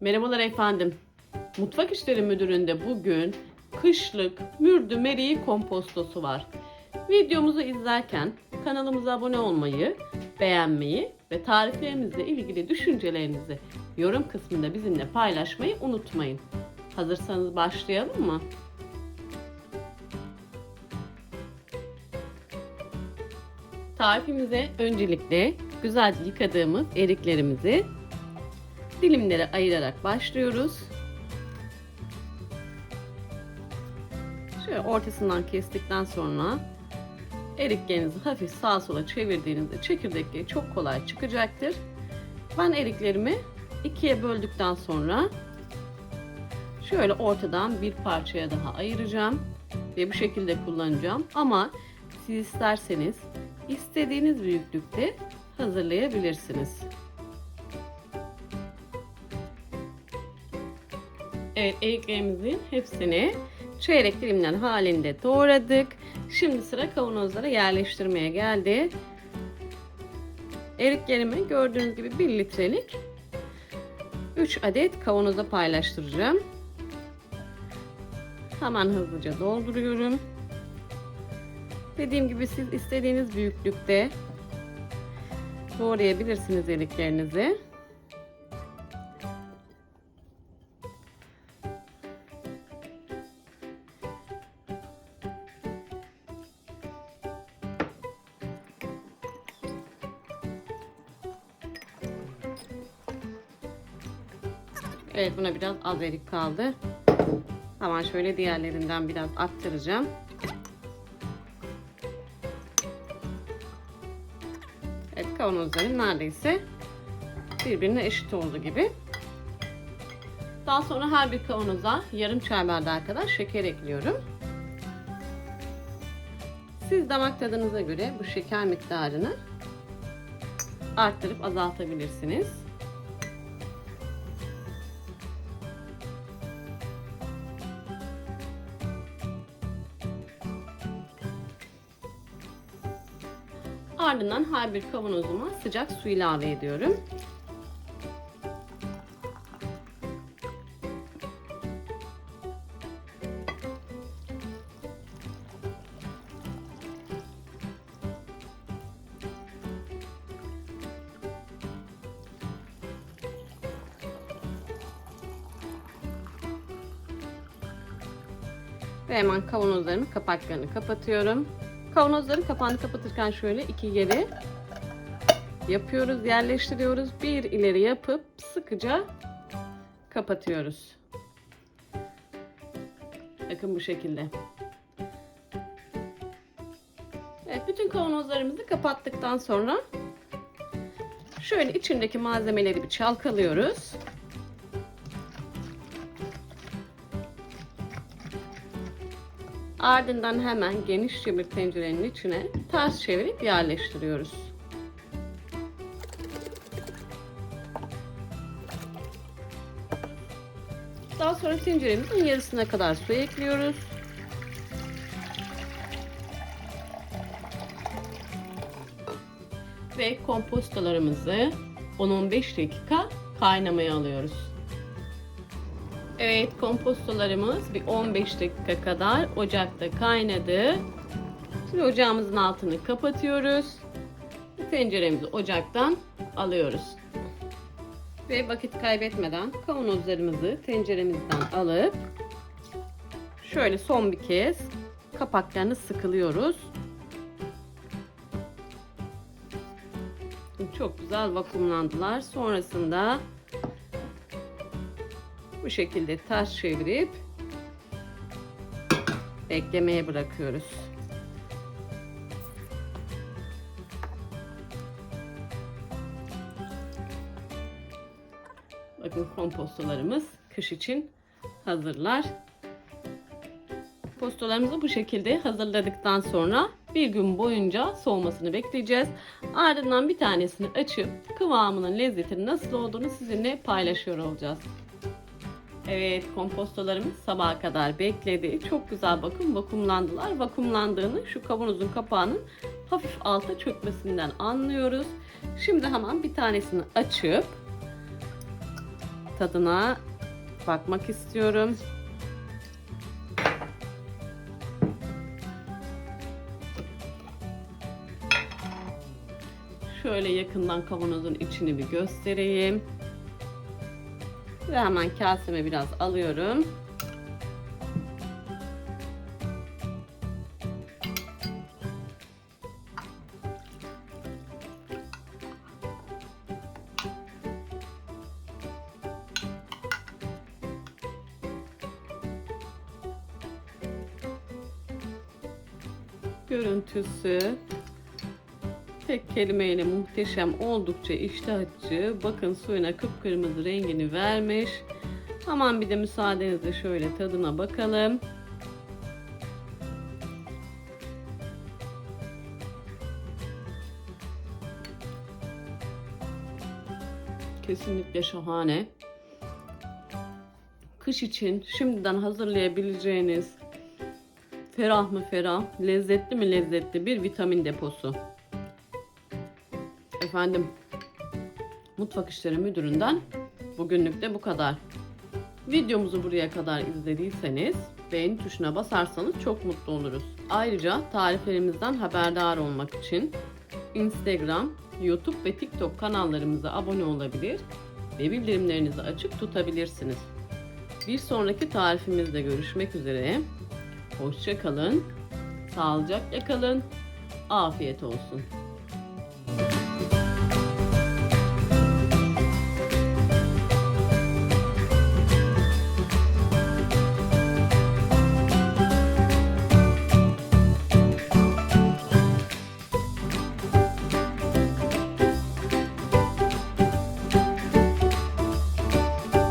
Merhabalar efendim. Mutfak İşleri Müdürü'nde bugün kışlık mürdü meriği kompostosu var. Videomuzu izlerken kanalımıza abone olmayı, beğenmeyi ve tariflerimizle ilgili düşüncelerinizi yorum kısmında bizimle paylaşmayı unutmayın. Hazırsanız başlayalım mı? Tarifimize öncelikle güzelce yıkadığımız eriklerimizi dilimlere ayırarak başlıyoruz. Şöyle ortasından kestikten sonra eriklerinizi hafif sağa sola çevirdiğinizde çekirdekleri çok kolay çıkacaktır. Ben eriklerimi ikiye böldükten sonra şöyle ortadan bir parçaya daha ayıracağım ve bu şekilde kullanacağım. Ama siz isterseniz istediğiniz büyüklükte hazırlayabilirsiniz. Evet eriklerimizin hepsini çeyrek dilimler halinde doğradık. Şimdi sıra kavanozlara yerleştirmeye geldi. Eriklerimi gördüğünüz gibi 1 litrelik 3 adet kavanoza paylaştıracağım. Hemen hızlıca dolduruyorum. Dediğim gibi siz istediğiniz büyüklükte doğrayabilirsiniz eriklerinizi. Evet buna biraz az erik kaldı. Hemen şöyle diğerlerinden biraz aktaracağım. Evet kavanozların neredeyse birbirine eşit oldu gibi. Daha sonra her bir kavanoza yarım çay bardağı kadar şeker ekliyorum. Siz damak tadınıza göre bu şeker miktarını arttırıp azaltabilirsiniz. Ardından her bir kavanozuma sıcak su ilave ediyorum. Ve hemen kavanozlarımın kapaklarını kapatıyorum. Kavanozların kapağını kapatırken şöyle iki geri yapıyoruz, yerleştiriyoruz. Bir ileri yapıp sıkıca kapatıyoruz. Bakın bu şekilde. Evet, bütün kavanozlarımızı kapattıktan sonra şöyle içindeki malzemeleri bir çalkalıyoruz. Ardından hemen genişçe bir tencerenin içine ters çevirip yerleştiriyoruz. Daha sonra tenceremizin yarısına kadar su ekliyoruz. Ve kompostolarımızı 10-15 dakika kaynamaya alıyoruz. Evet kompostolarımız bir 15 dakika kadar ocakta kaynadı. Şimdi ocağımızın altını kapatıyoruz. Tenceremizi ocaktan alıyoruz. Ve vakit kaybetmeden kavanozlarımızı tenceremizden alıp şöyle son bir kez kapaklarını sıkılıyoruz. Çok güzel vakumlandılar. Sonrasında bu şekilde ters çevirip beklemeye bırakıyoruz. Bakın kompostolarımız kış için hazırlar. Postolarımızı bu şekilde hazırladıktan sonra bir gün boyunca soğumasını bekleyeceğiz. Ardından bir tanesini açıp kıvamının lezzetinin nasıl olduğunu sizinle paylaşıyor olacağız. Evet kompostolarımız sabaha kadar bekledi. Çok güzel bakın vakumlandılar. Vakumlandığını şu kavanozun kapağının hafif alta çökmesinden anlıyoruz. Şimdi hemen bir tanesini açıp tadına bakmak istiyorum. Şöyle yakından kavanozun içini bir göstereyim. Ve hemen kaseme biraz alıyorum. Görüntüsü tek kelimeyle muhteşem oldukça iştah açıcı. Bakın suyuna kıpkırmızı rengini vermiş. Aman bir de müsaadenizle şöyle tadına bakalım. Kesinlikle şahane. Kış için şimdiden hazırlayabileceğiniz ferah mı ferah, lezzetli mi lezzetli bir vitamin deposu. Efendim, Mutfak İşleri Müdürü'nden bugünlük de bu kadar. Videomuzu buraya kadar izlediyseniz beğeni tuşuna basarsanız çok mutlu oluruz. Ayrıca tariflerimizden haberdar olmak için Instagram, YouTube ve TikTok kanallarımıza abone olabilir ve bildirimlerinizi açık tutabilirsiniz. Bir sonraki tarifimizde görüşmek üzere. Hoşça kalın, sağlıcakla kalın, afiyet olsun.